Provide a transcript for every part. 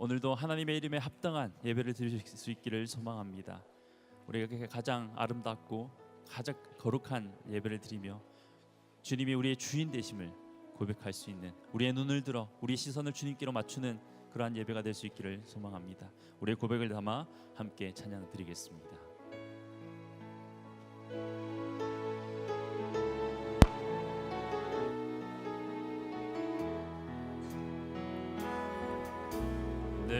오늘도 하나님의 이름에 합당한 예배를 드릴 수 있기를 소망합니다. 우리가 가장 아름답고 가장 거룩한 예배를 드리며 주님이 우리의 주인 되심을 고백할 수 있는 우리의 눈을 들어 우리의 시선을 주님께로 맞추는 그러한 예배가 될 수 있기를 소망합니다. 우리의 고백을 담아 함께 찬양 드리겠습니다.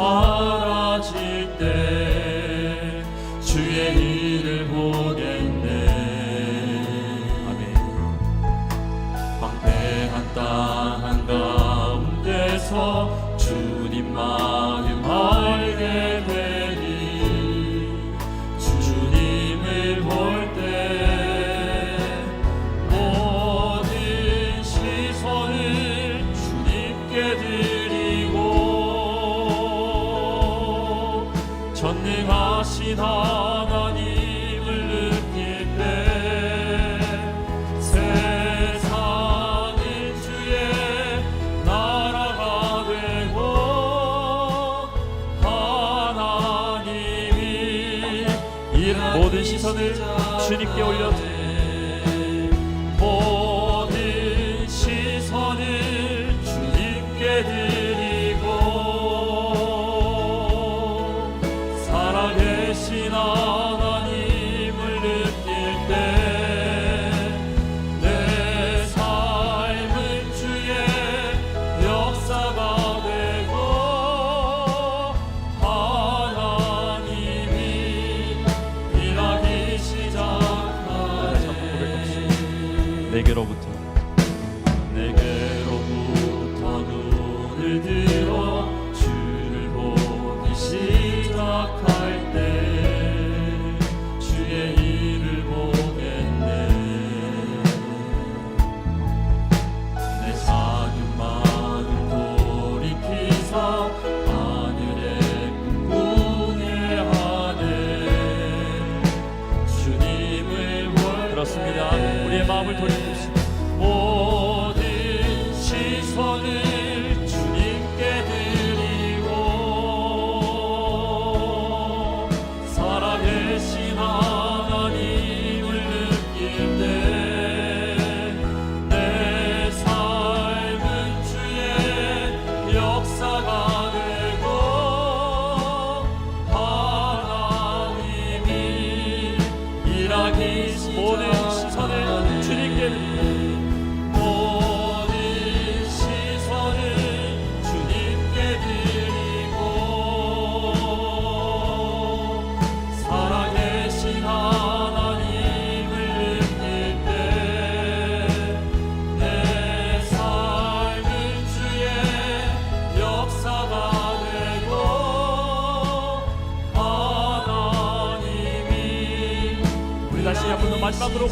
두 전능하신 하나님을 느낄 때 세상은 주의 나라가 되고 하나님이 모든 시선을 주님께 올려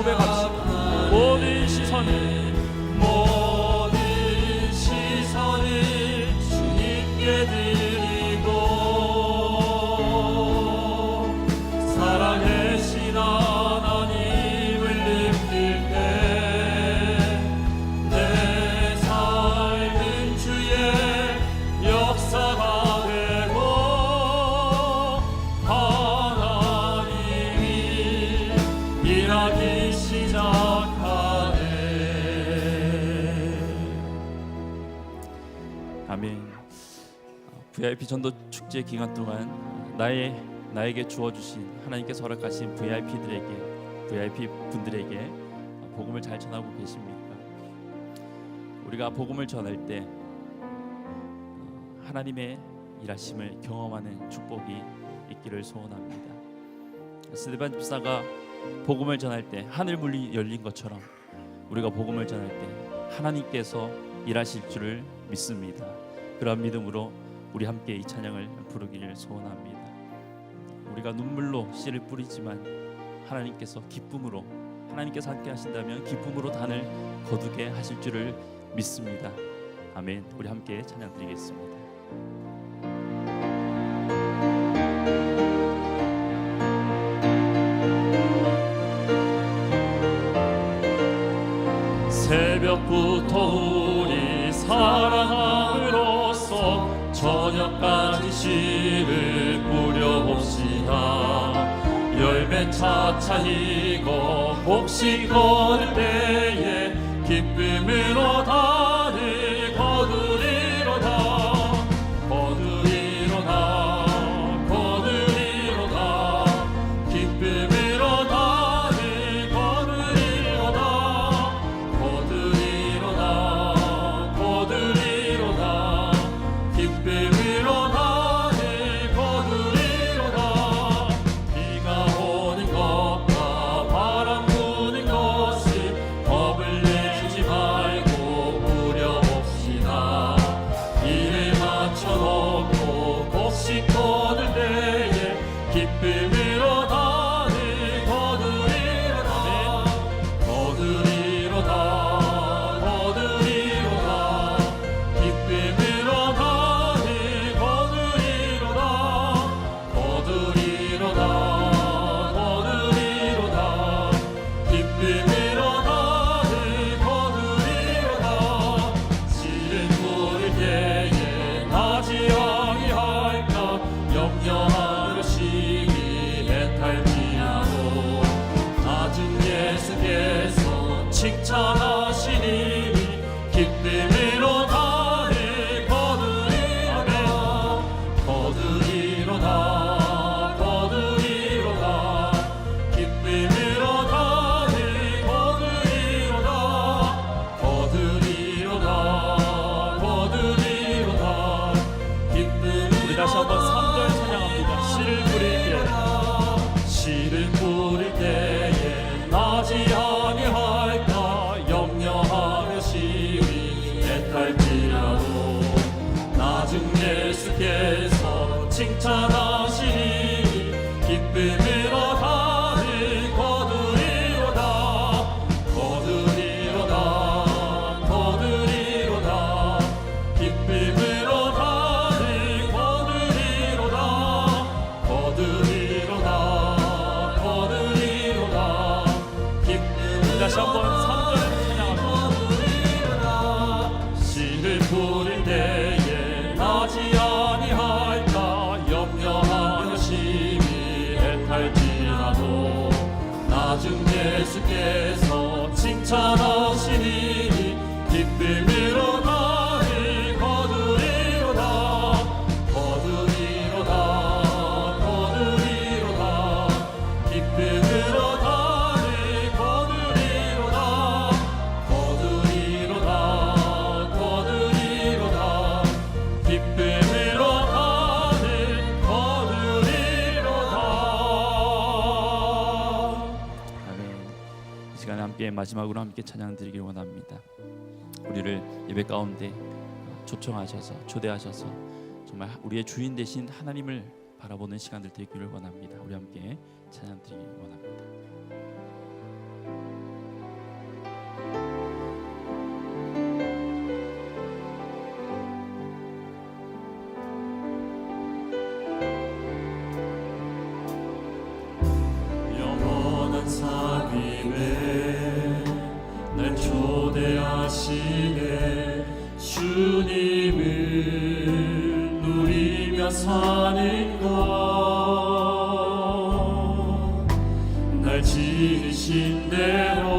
고백합시다 모든 시선을 VIP 전도 축제 기간 동안 나의 나에게 주어 주신 하나님께서 허락하신 VIP들에게 VIP 분들에게 어, 복음을 잘 전하고 계십니까? 우리가 복음을 전할 때 어, 하나님의 일하심을 경험하는 축복이 있기를 소원합니다. 스테반 집사가 복음을 전할 때 하늘 문이 열린 것처럼 우리가 복음을 전할 때 하나님께서 일하실 줄을 믿습니다. 그런 믿음으로 우리 함께 이 찬양을 부르기를 소원합니다. 우리가 눈물로 씨를 뿌리지만 하나님께서 기쁨으로 하나님께서 함께 하신다면 기쁨으로 단을 거두게 하실 줄을 믿습니다. 아멘. 우리 함께 찬양 드리겠습니다. 저녁까지 씨를 뿌려봅시다. 열매 차차 익어 곡식 거둘 때에 기쁨으로 달 기쁨으로 나를 거두리로다. 거두리로다. 기쁨으로 나 칭찬하시니 기쁨으 칭찬하 마지막으로 함께 찬양 드리길 원합니다. 우리를 예배 가운데 초청하셔서 초대하셔서 정말 우리의 주인 되신 하나님을 바라보는 시간들 되기를 원합니다. 우리 함께 찬양 드리길 원합니다 초대하시네. 주님을 누리며 사는 것날 지으신 대로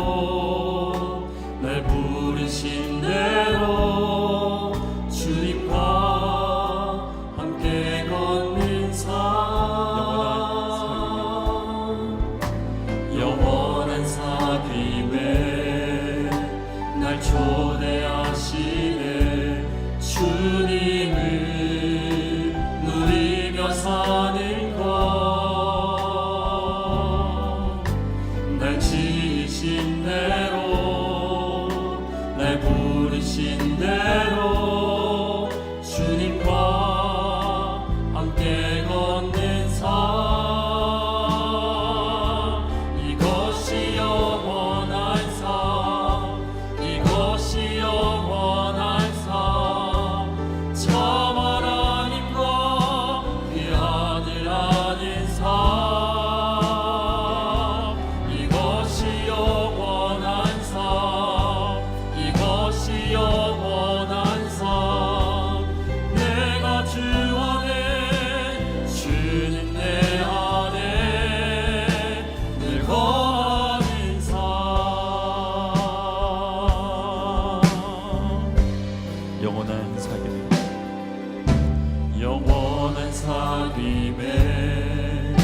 집에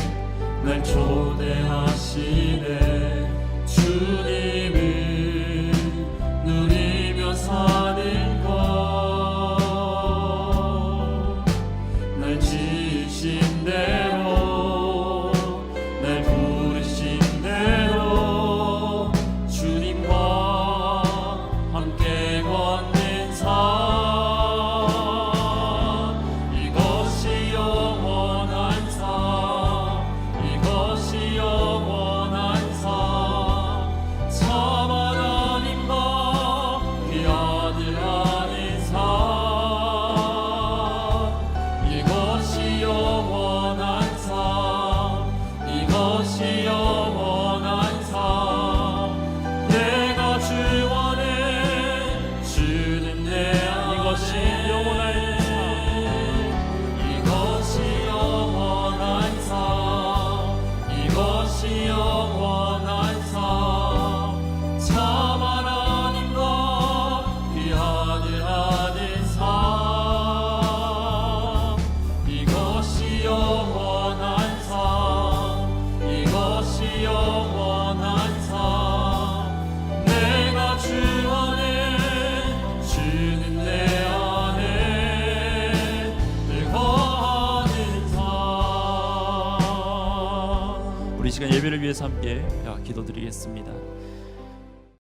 날 초대하시 예배를 위해서 함께 기도드리겠습니다.